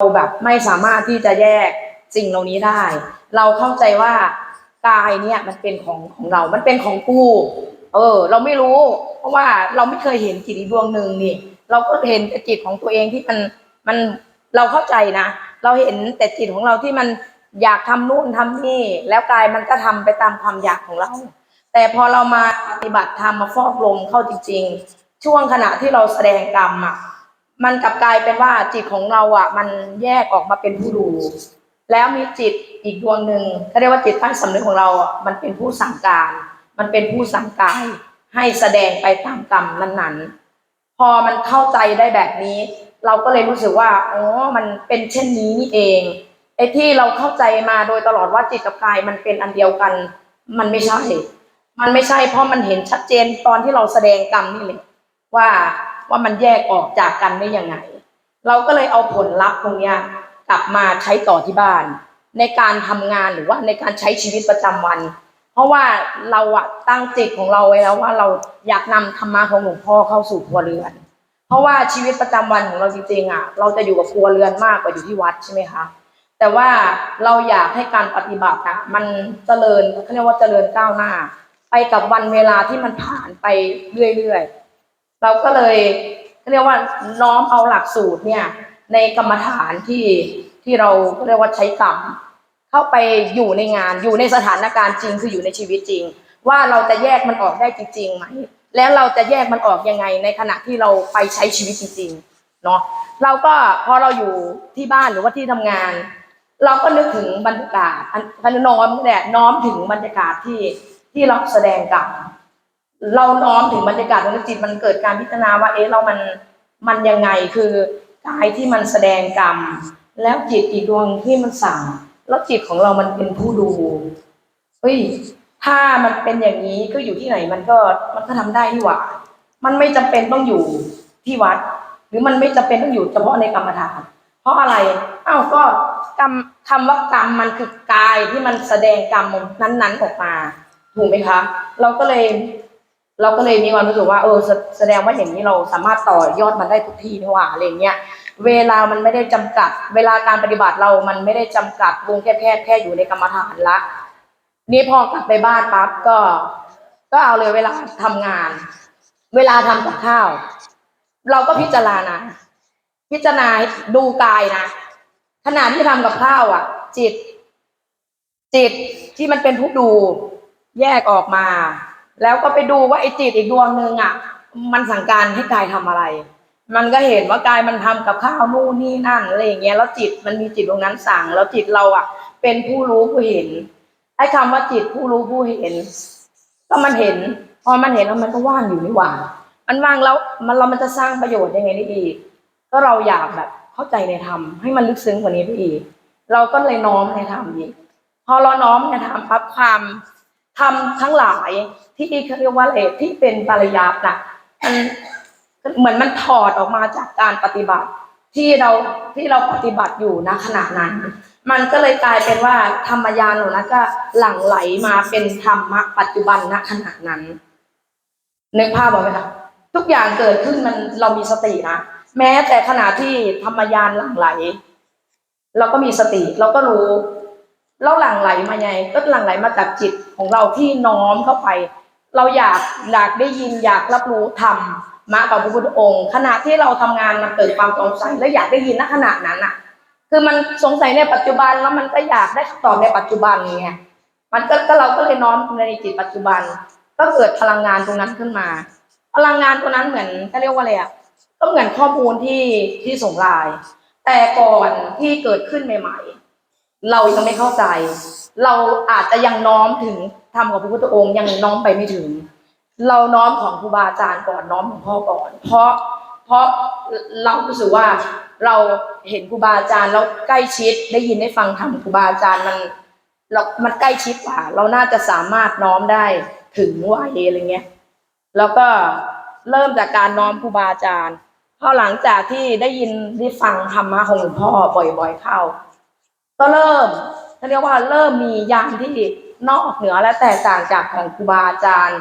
เราแบบไม่สามารถที่จะแยกสิ่งเหล่านี้ได้ เราเข้าใจว่ากายเนี่ยมันเป็นของของเรา มันเป็นของกู เออ เราไม่รู้ เพราะว่าเราไม่เคยเห็นจิตอีกดวงหนึ่งนี่ เราก็เห็นแต่จิตของตัวเองที่มันมันเราเข้าใจนะ เราเห็นแต่จิตของเราที่มันอยากทำนู่นทำนี่ แล้วกายมันก็ทำไปตามความอยากของเรา แต่พอเรามาปฏิบัติธรรมมาฟอกลมเข้าจริงๆ ช่วงขณะที่เราแสดงกรรมอะ มันกลับกลายเป็นว่าจิตของเราอะ มันแยกออกมาเป็นผู้ดูแล้วมีจิตอีกดวงหนึ่งเขาเรียกว่าจิตใต้สำนึกของเราอะมันเป็นผู้สั่งการ มันเป็นผู้สั่งกายให้แสดงไปตามกรรมนั้นๆ พอมันเข้าใจได้แบบนี้ เราก็เลยรู้สึกว่าอ๋อมันเป็นเช่นนี้นี่เองไอ้ที่เราเข้าใจมาโดยตลอดว่าจิตกับกายมันเป็นอันเดียวกัน มันไม่ใช่ มันไม่ใช่เพราะมันเห็นชัดเจนตอนที่เราแสดงกรรมนี่เลยว่า ว่ามันแยกออกจากกันได้ยังไง เราก็เลยเอาผลลัพธ์ตรงเนี้ยกลับมาใช้ต่อที่บ้าน ในการทำงานหรือว่าในการใช้ชีวิตประจำวัน เพราะว่าเราอะตั้งจิตของเราไว้แล้วว่าเราอยากนำธรรมะของหลวงพ่อเข้าสู่ครัวเรือน เพราะว่าชีวิตประจำวันของเราจริงๆอะเราจะอยู่กับครัวเรือนมากกว่าอยู่ที่วัดใช่ไหมคะแต่ว่าเราอยากให้การปฏิบัติอะมันเจริญเขาเรียกว่าเจริญก้าวหน้า ไปกับวันเวลาที่มันผ่านไปเรื่อยๆ เราก็เลยเรียกว่าน้อมเอาหลักสูตรเนี่ย ในกรรมฐานที่ที่เราเรียกว่าใช้กรรมเข้าไปอยู่ในงานอยู่ในสถานการณ์จริงคืออยู่ในชีวิตจริง ว่าเราจะแยกมันออกได้จริงๆไหมแล้วเราจะแยกมันออกยังไงในขณะที่เราไปใช้ชีวิตจริงๆเนาะเราก็พอเราอยู่ที่บ้านหรือว่าที่ทำงาน เราก็นึกถึงบรรยากาศอันพันน้อมเนี่ยน้อมถึงบรรยากาศที่ที่เราแสดงกับ เราน้อมถึงบรรยากาศตรงนั้จิตมันเกิดการพิจารณาว่า เอ๊ะเรามันมันยังไงคือกายที่มันแสดงกรรม แล้วจิตอีกดวงที่มันสั่งแล้วจิตของเรามันเป็นผู้ดูเฮ้ยถ้ามันเป็นอย่างนี้ก็อยู่ที่ไหนมันก็มันก็ทำได้นี่หว่า มันไม่จำเป็นต้องอยู่ที่วัด หรือมันไม่จำเป็นต้องอยู่เฉพาะในกรรมฐาน เพราะอะไรอ้าวก็กรรมคำว่ากรรมมันคือกายที่มันแสดงกรรมนั้น ๆ ออกมา ถูกไหมคะ เราก็เลย เราก็เลยมีความรู้สึกว่าเออแสดงว่าอย่างนี้เราสามารถต่อยอดมันได้ทุกที่นี่หว่าอะไรเงี้ยเวลามันไม่ได้จำกัด เวลาการปฏิบัติเรามันไม่ได้จำกัดวงแค่แค่แค่อยู่ในกรรมฐานละ นี่พอกลับไปบ้านปั๊บก็ ก็เอาเลยเวลาทำงาน เวลาทำกับข้าว เราก็พิจารณาพิจารณาดูกายนะขณะที่ทำกับข้าวอะ จิต จิตที่มันเป็นผู้ดูแยกออกมา แล้วก็ไปดูว่าไอ้จิตอีกดวงหนึ่งอะ มันสั่งการให้กายทำอะไร มันก็เห็นว่ากายมันทำกับข้าวนู่นนี่นั่นอะไรอย่างเงี้ยแล้วจิตมันมีจิตตรงนั้นสั่ง แล้วจิตเราอะ เป็นผู้รู้ผู้เห็นไอ้คำว่าจิตผู้รู้ผู้เห็น ก็มันเห็น พอมันเห็นแล้วมันก็ว่างอยู่นี่หว่ามันว่างแล้วมันเรามันจะสร้างประโยชน์ยังไงได้อีก ก็เราอยากแบบเข้าใจในธรรมให้มันลึกซึ้งกว่านี้ไปอีก เราก็เลยน้อมในธรรมอีกพอเราน้อมในธรรมปั๊บความ ธรรมทั้งหลายที่เขาเรียกว่าอะไรที่เป็นปริยัติน่ะมันเหมือนมันถอดออกมาจากการปฏิบัติ ที่เราที่เราปฏิบัติอยู่ณขณะนั้น มันก็เลยกลายเป็นว่าธรรมยานเหล่านั้นก็หลั่งไหลมาเป็นธรรมะปัจจุบันณขณะนั้นนึกภาพออกไหมคะทุกอย่างเกิดขึ้นมันเรามีสตินะแม้แต่ขณะที่ธรรมยานหลั่งไหล เราก็มีสติ เราก็รู้ แล้วหลั่งไหลมาไงก็หลั่งไหลมาจากจิตของเราที่น้อมเข้าไป เราอยากอยากได้ยินอยากรับรู้ธรรมมากับพระพุทธองค์ ขณะที่เราทำงานมันเกิดความสงสัยและอยากได้ยินณขณะนั้นอะ คือมันสงสัยในปัจจุบันแล้วมันก็อยากได้คำตอบในปัจจุบันไงมันก็เราก็เลยน้อมในจิตปัจจุบัน ก็เกิดพลังงานตรงนั้นขึ้นมา พลังงานตรงนั้นเหมือนเขาเรียกว่าอะไรอะก็เหมือนข้อมูลที่ที่ส่งไลน์แต่ก่อนที่เกิดขึ้นใหม่ ๆ เรายังไม่เข้าใจ เราอาจจะยังน้อมถึงทำกับพระพุทธองค์ยังน้อมไปไม่ถึง เราน้อมของครูบาอาจารย์ก่อนน้อมของพ่อก่อน เพราะเพราะเรารู้สึกว่าเราเห็นครูบาอาจารย์เราใกล้ชิดได้ยินได้ฟังธรรมครูบาอาจารย์มันเรามันใกล้ชิดกว่า เราน่าจะสามารถน้อมได้ถึงวัยอะไรเงี้ยแล้วก็เริ่มจากการน้อมครูบาอาจารย์พอหลังจากที่ได้ยินได้ฟังธรรมะของหลวงพ่อบ่อย ๆ เข้า ก็เริ่มเขาเรียกว่าเริ่มมียานที่นอกเหนือและแตกต่างจากของครูบาอาจารย์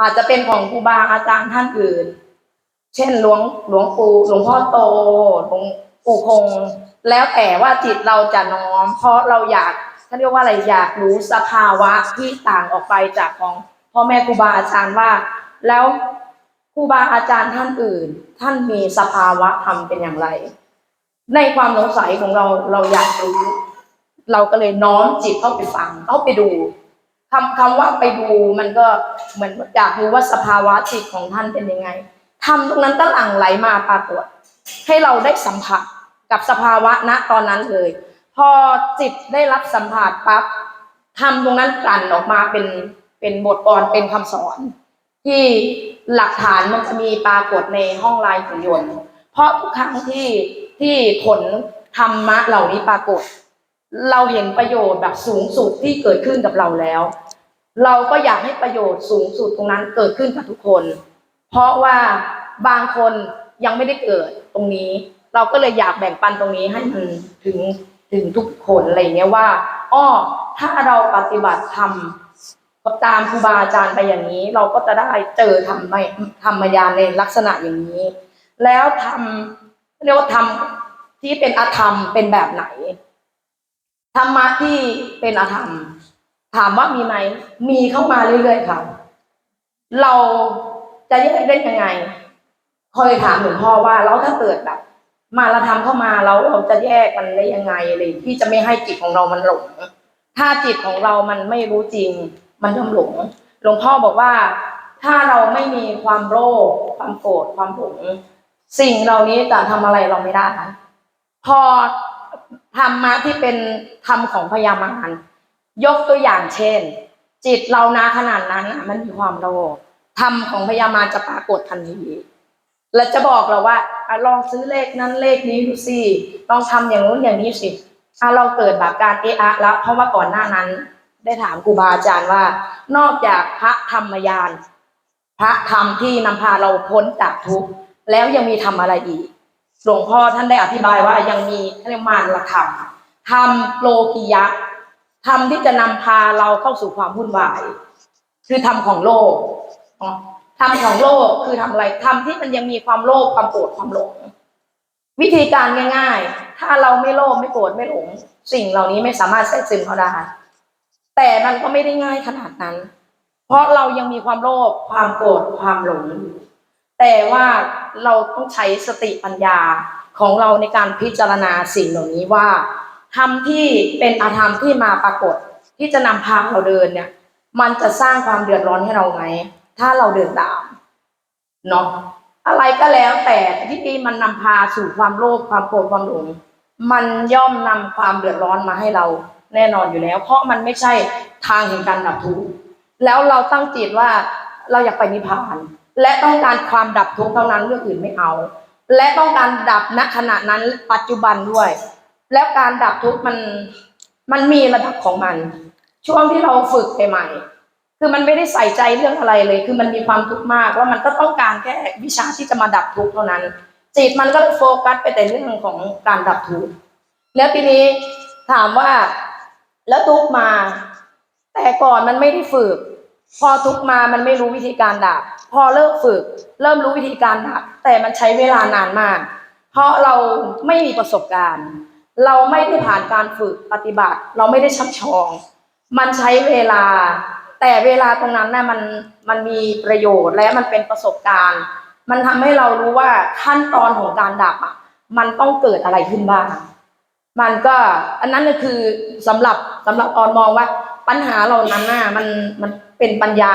อาจจะเป็นของครูบาอาจารย์ท่านอื่น เช่นหลวงหลวงปู่หลวงพ่อโตหลวงปู่คง แล้วแต่ว่าจิตเราจะน้อม เพราะเราอยากเขานเรียกว่าอะไรอยากรู้สภาวะที่ต่างออกไปจากของพ่อแม่ครูบาอาจารย์ว่า แล้วครูบาอาจารย์ท่านอื่น ท่านมีสภาวะธรรมเป็นอย่างไร ในความสงสัยของเราเราอยากรู้ เราก็เลยน้อมจิตเข้าไปฟังเข้าไปดูคำคำว่าไปดูมันก็เหมือนอยากรู้ว่าสภาวะจิตของท่านเป็นยังไงทำตรงนั้นก็หลั่งไหลมาปรากฏให้เราได้สัมผัสกับสภาวะณตอนนั้นเลย พอจิตได้รับสัมผัสปั๊บทำตรงนั้นกลั่นออกมาเป็นเป็นบทกรเป็นคำสอน ที่หลักฐานมันจะมีปรากฏในห้องไลน์ของยนต์ เพราะทุกครั้งที่ที่ผลธรรมะเหล่านี้ปรากฏ เราเห็นประโยชน์แบบสูงสุดที่เกิดขึ้นกับเราแล้ว เราก็อยากให้ประโยชน์สูงสุดตรงนั้นเกิดขึ้นกับทุกคน เพราะว่าบางคนยังไม่ได้เกิดตรงนี้ เราก็เลยอยากแบ่งปันตรงนี้ให้มันถึงถึงทุกคนอะไรเงี้ยว่าอ้อถ้าเราปฏิบัติธรรมตามครูบาอาจารย์ไปอย่างนี้ เราก็จะได้เจอธรรมะธรรมยานในลักษณะอย่างนี้ แล้วทำเรียกว่าทำที่เป็นอธรรมเป็นแบบไหน ธรรมะที่เป็นอธรรม ถามว่ามีไหม มีเข้ามาเรื่อยๆค่ะ เราจะแยกได้ยังไงเคยถามหลวงพ่อว่าแล้วถ้าเกิดแบบ มาเราทำเข้ามาแล้วเราจะแยกมันได้ยังไงอะไรที่จะไม่ให้จิตของเรามันหลง ถ้าจิตของเรามันไม่รู้จริง มันย่อมหลง หลวงพ่อบอกว่าถ้าเราไม่มีความโลภความโกรธความหลงสิ่งเหล่านี้จะทำอะไรเราไม่ได้พอ ธรรมะที่เป็นธรรมของพยามารยกตัวอย่างเช่น จิตเรานาขนาดนั้นน่ะมันมีความโลภธรรมของพยามารจะปรากฏทันทีและจะบอกเราว่าอลองซื้อเลขนั้นเลขนี้ดูสิลองทำอย่างนู้นอย่างนี้สิถ้าเราเกิดแบบการเอะอะแล้วเพราะว่าก่อนหน้านั้น ได้ถามครูบาอาจารย์ว่า นอกจากพระธรรมยาน พระธรรมที่นำพาเราพ้นจากทุกข์แล้วยังมีทำอะไรอีก หลวงพ่อท่านได้อธิบายว่ายังมีเขาเรียกมารละธรรมธรรมโลกิยะธรรมที่จะนำพาเราเข้าสู่ความวุ่นวาย คือธรรมของโลกธรรมของโลกคือทำอะไรธรรมที่มันยังมีความโลภความโกรธความหลงวิธีการง่าย ๆ ถ้าเราไม่โลภไม่โกรธไม่หลง สิ่งเหล่านี้ไม่สามารถแทรกซึมเขาได้ แต่มันก็ไม่ได้ง่ายขนาดนั้น เพราะเรายังมีความโลภความโกรธความหลง แต่ว่า เราต้องใช้สติปัญญาของเราในการพิจารณาสิ่งเหล่านี้ว่าธรรมที่เป็นอาธรรมที่มาปรากฏที่จะนำพาเราเดินเนี่ย มันจะสร้างความเดือดร้อนให้เราไหมถ้าเราเดินตามเนาะอะไรก็แล้วแต่ที่มันนำพาสู่ความโลภความโกรธความหลงมันย่อมนำความเดือดร้อนมาให้เราแน่นอนอยู่แล้ว เพราะมันไม่ใช่ทางแห่งการดับทุกข์แล้วเราตั้งจิตว่าเราอยากไปนิพพาน และต้องการความดับทุกข์เท่านั้นเรื่องอื่นไม่เอา และต้องการดับณขณะนั้นปัจจุบันด้วย แล้วการดับทุกข์มันมันมีระดับของมัน ช่วงที่เราฝึกใหม่ๆคือมันไม่ได้ใส่ใจเรื่องอะไรเลย คือมันมีความทุกข์มากแล้วมันก็ต้องการแค่วิชาที่จะมาดับทุกข์เท่านั้น จิตมันก็โฟกัสไปแต่เรื่องของการดับทุกข์แล้วทีนี้ถามว่าแล้วทุกข์มา แต่ก่อนมันไม่ได้ฝึก พอทุกมามันไม่รู้วิธีการดับพอเลิกฝึก เริ่มรู้วิธีการดับแต่มันใช้เวลานานมาก เพราะเราไม่มีประสบการณ์ เราไม่ได้ผ่านการฝึกปฏิบัติ เราไม่ได้ชักชอง มันใช้เวลา แต่เวลาตรงนั้นน่ะมันมันมีประโยชน์และมันเป็นประสบการณ์ มันทำให้เรารู้ว่าขั้นตอนของการดับอะมันต้องเกิดอะไรขึ้นบ้างมันก็อันนั้นก็คือสำหรับสำหรับออนมองว่าปัญหาเหล่านั้นน่ะมันมัน เป็นปัญญา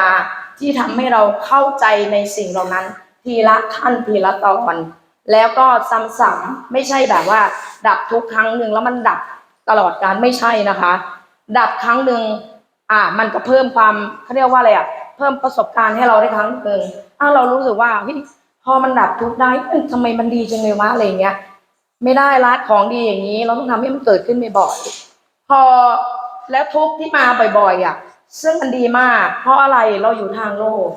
ที่ทำให้เราเข้าใจในสิ่งเหล่านั้น ทีละขั้นทีละตอน แล้วก็ซ้ำๆไม่ใช่แบบว่า ดับทุกครั้งหนึ่งแล้วมันดับตลอดการไม่ใช่นะคะ ดับครั้งหนึ่งอ่ามันก็เพิ่มความเขาเรียกว่าอะไรอะเพิ่มประสบการณ์ให้เราได้ครั้งหนึ่งอ้าวเรารู้สึกว่าเฮ้ยพอมันดับทุกได้ทำไมมันดีจังเลยวะอะไรเงี้ย ไม่ได้ละของดีอย่างนี้ เราต้องทำให้มันเกิดขึ้นบ่อยๆพอแล้วทุกที่มาบ่อยๆอะ ซึ่งมันดีมาก เพราะอะไรเราอยู่ทางโลก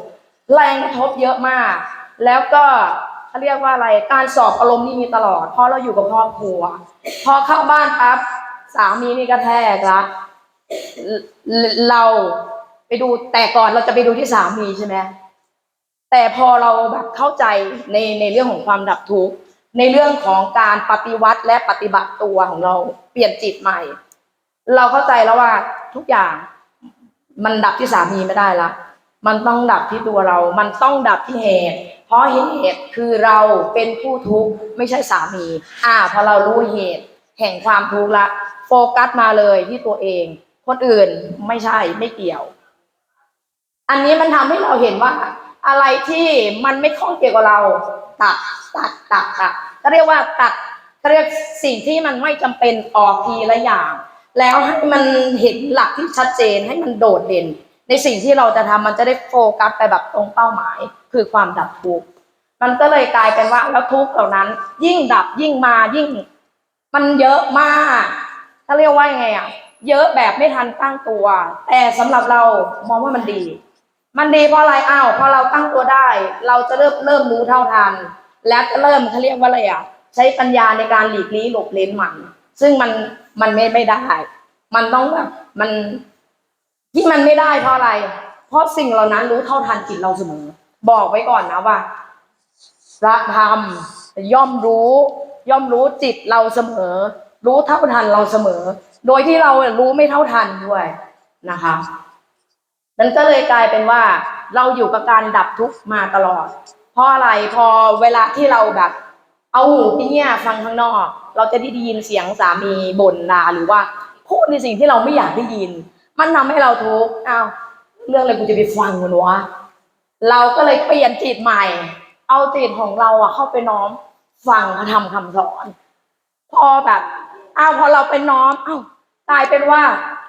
แรงกระทบเยอะมาก แล้วก็เขาเรียกว่าอะไรการสอบอารมณ์นี่มีตลอด เพราะเราอยู่กับครอบครัว พอเข้าบ้านปั๊บสามีนี่กระแทกละเรเราไปดูแต่ก่อนเราจะไปดูที่สามีใช่ไหมแต่พอเราแบบเข้าใจในในเรื่องของความดับทุกข์ในเรื่องของการปฏิวัติและปฏิบัติตัวของเราเปลี่ยนจิตใหม่ เราเข้าใจแล้วว่าทุกอย่าง มันดับที่สามีไม่ได้ละ มันต้องดับที่ตัวเรา มันต้องดับที่เหตุ เพราะเหตุคือเราเป็นผู้ทุกข์ไม่ใช่สามี อ่าพอเรารู้เหตุแห่งความทุกข์ละ โฟกัสมาเลยที่ตัวเอง คนอื่นไม่ใช่ไม่เกี่ยว อันนี้มันทำให้เราเห็นว่า อะไรที่มันไม่ข้องเกี่ยวกับเราตัดตัดตัดตัดก็เรียกว่าตัดเรียกสิ่งที่มันไม่จำเป็นออกทีละอย่าง แล้วให้มันเห็นหลักที่ชัดเจนให้มันโดดเด่น ในสิ่งที่เราจะทำมันจะได้โฟกัสไปแบบตรงเป้าหมาย คือความดับทุกข์มันก็เลยกลายเป็นว่าแล้วทุกข์เหล่านั้น ยิ่งดับยิ่งมายิ่ง มันเยอะมากเขาเรียกว่ายังไงอะเยอะแบบไม่ทันตั้งตัว แต่สำหรับเรามองว่ามันดี มันดีเพราะอะไรอ้าวพอเราตั้งตัวได้ เราจะเริ่มเริ่มรู้เท่าทัน และจะเริ่มเขาเรียกว่าอะไรอะ ใช้ปัญญาในการหลีกลี่หลบเล้นมัน ซึ่งมันมันไม่ไม่ได้ มันต้องแบบมันที่มันไม่ได้เพราะอะไร เพราะสิ่งเหล่านั้นรู้เท่าทันจิตเราเสมอ บอกไว้ก่อนนะว่าพระธรรมย่อมรู้ ย่อมรู้จิตเราเสมอ รู้เท่าทันเราเสมอ โดยที่เรารู้ไม่เท่าทันด้วยนะคะมันก็เลยกลายเป็นว่า เราอยู่กับการดับทุกข์มาตลอด เพราะอะไรพอเวลาที่เราแบบ เอาหูที่เนี่ยฟังข้างนอก เราจะได้ยินเสียงสามีบ่นด่าหรือว่าพูดในสิ่งที่เราไม่อยากได้ยิน มันทำให้เราทุกข์อ้าวเรื่องอะไรกูจะไปฟังมันวะเราก็เลยเปลี่ยนจิตใหม่ เอาจิตของเราอะเข้าไปน้อมฟังพระธรรมคำสอน พอแบบอ้าวพอเราไปน้อมอ้าวกลายเป็นว่า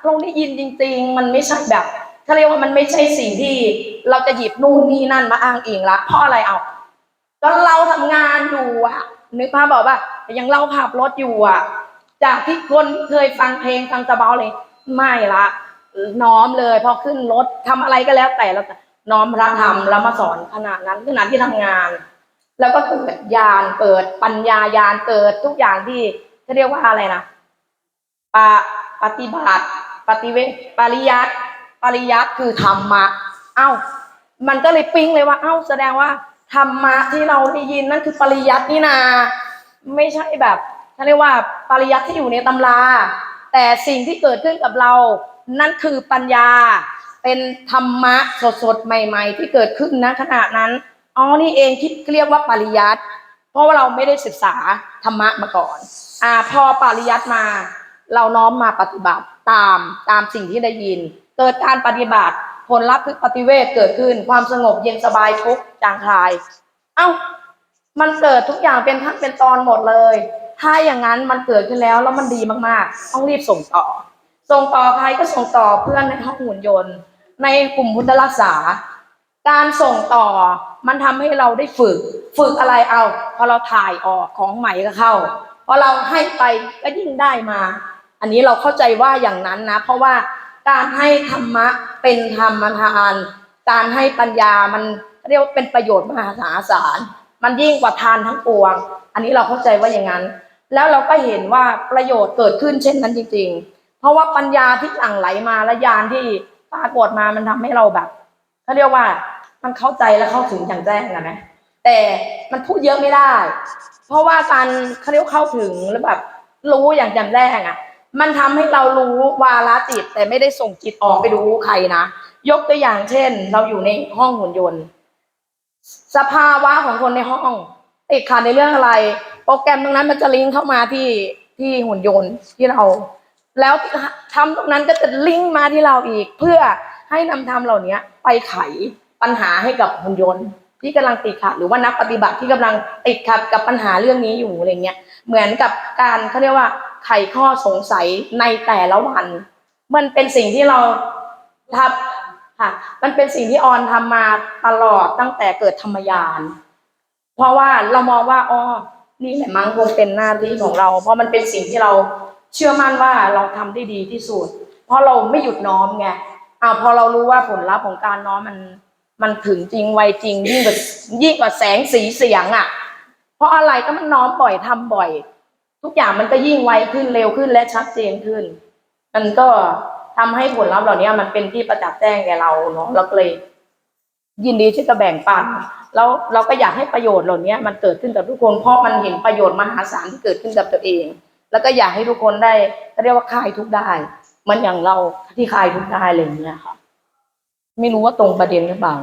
เราได้ยินจริง ๆ มันไม่ใช่แบบเขาเรียกว่ามันไม่ใช่สิ่งที่เราจะหยิบนู่นนี่นั่นมาอ้างอิงละเพราะอะไรเอา ก็เราทำงานอยู่อะ นึกภาพบอกว่ายังเราขับรถอยู่อะ จากที่คนเคยฟังเพลงฟังสบายเลย ไม่ละน้อมเลย พอขึ้นรถทำอะไรก็แล้วแต่เราน้อมพระธรรมแล้วมาสอนขนาดนั้นขนาดที่ทำงาน แล้วก็เกิดญาณเกิดปัญญายาณเกิดทุกอย่างที่เขาเรียกว่าอะไรนะปะปฏิบัติปฏิเวทปริยัติปริยัติคือธรรมะ เอ้า มันก็เลยปิ๊งเลยว่า เอ้า แสดงว่า ธรรมะที่เราได้ยินนั่นคือปริยัตินี่นาไม่ใช่แบบเขาเรียกว่าปริยัติที่อยู่ในตำรา แต่สิ่งที่เกิดขึ้นกับเรา นั่นคือปัญญา เป็นธรรมะสดๆใหม่ ๆ ที่เกิดขึ้นนะขณะนั้นอ๋อนี่เองที่เรียกว่าปริยัติเพราะว่าเราไม่ได้ศึกษาธรรมะมาก่อนอ่าพอปริยัติมา เราน้อมมาปฏิบัติตามตามสิ่งที่ได้ยิน เกิดการปฏิบัติ ผลลัพธ์คือปฏิเวทเกิดขึ้น ความสงบเย็นสบายทุกจางคลาย เอ้า มันเกิดทุกอย่างเป็นขั้นเป็นตอนหมดเลย ถ้าอย่างนั้นมันเกิดขึ้นแล้วแล้วมันดีมากๆ ต้องรีบส่งต่อ ส่งต่อใครก็ส่งต่อเพื่อนในห้องหุ่นยนต์ ในกลุ่มพุทธรักษา การส่งต่อมันทำให้เราได้ฝึก ฝึกอะไรเอา พอเราถ่ายออกของใหม่ก็เข้า พอเราให้ไปก็ยิ่งได้มา อันนี้เราเข้าใจว่าอย่างนั้นนะ เพราะว่าการให้ธรรมะ เป็นธรรมทานการให้ปัญญามันเรียกว่าเป็นประโยชน์มหาศาลมันยิ่งกว่าทานทั้งปวง อันนี้เราเข้าใจว่าอย่างนั้น แล้วเราก็เห็นว่าประโยชน์เกิดขึ้นเช่นนั้นจริง ๆ เพราะว่าปัญญาที่หลั่งไหลมาและญาณที่ปรากฏมามันทำให้เราแบบเขาเรียกว่ามันเข้าใจและเข้าถึงอย่างแจ้งนะไหมแต่มันพูดเยอะไม่ได้ เพราะว่าการเขาเรียกเข้าถึงแล้วแบบรู้อย่างแจ่มแจ้งอะ มันทำให้เรารู้วาระจิต แต่ไม่ได้ส่งจิตออกไปดูใครนะ ยกตัวอย่างเช่น เราอยู่ในห้องหุ่นยนต์ สภาวะของคนในห้องติดขัดในเรื่องอะไร โปรแกรมตรงนั้นมันจะลิงก์เข้ามาที่ที่หุ่นยนต์ที่เรา แล้วทำตรงนั้นก็จะลิงก์มาที่เราอีก เพื่อให้นำทำเหล่านี้ไปไขปัญหาให้กับหุ่นยนต์ ที่กำลังติดขัดหรือว่านักปฏิบัติที่กำลังติดขัดกับปัญหาเรื่องนี้อยู่อะไรเงี้ยเหมือนกับการเขาเรียกว่า ไขข้อสงสัยในแต่ละวัน มันเป็นสิ่งที่เราทำค่ะ มันเป็นสิ่งที่ออนทำมาตลอดตั้งแต่เกิดธรรมยาน เพราะว่าเรามองว่าอ๋อนี่แหละมั้งคงเป็นหน้าที่ของเรา เพราะมันเป็นสิ่งที่เราเชื่อมั่นว่าเราทำได้ดีที่สุด เพราะเราไม่หยุดน้อมไงอ่าพอเรารู้ว่าผลลัพธ์ของการน้อมมันมันถึงจริงไวจริงยิ่งกว่ายิ่งกว่าแสงสีเสียงอะ เพราะอะไรก็มันน้อมบ่อยทำบ่อย ทุกอย่างมันก็ยิ่งไวขึ้นเร็วขึ้นและชัดเจนขึ้น มันก็ทำให้ผลลัพธ์เหล่านี้มันเป็นที่ประจักษ์แจ้งแก่เราเนาะเราเลย ยินดีที่จะแบ่งปันแล้วเราก็อยากให้ประโยชน์เหล่านี้มันเกิดขึ้นกับทุกคนเพราะมันเห็นประโยชน์มหาศาลที่เกิดขึ้นกับตัวเอง แล้วก็อยากให้ทุกคนได้เรียกว่าคลายทุกได้ มันอย่างเราที่คลายทุกได้อะไรอย่างเงี้ยค่ะ ไม่รู้ว่าตรงประเด็นหรือเปล่า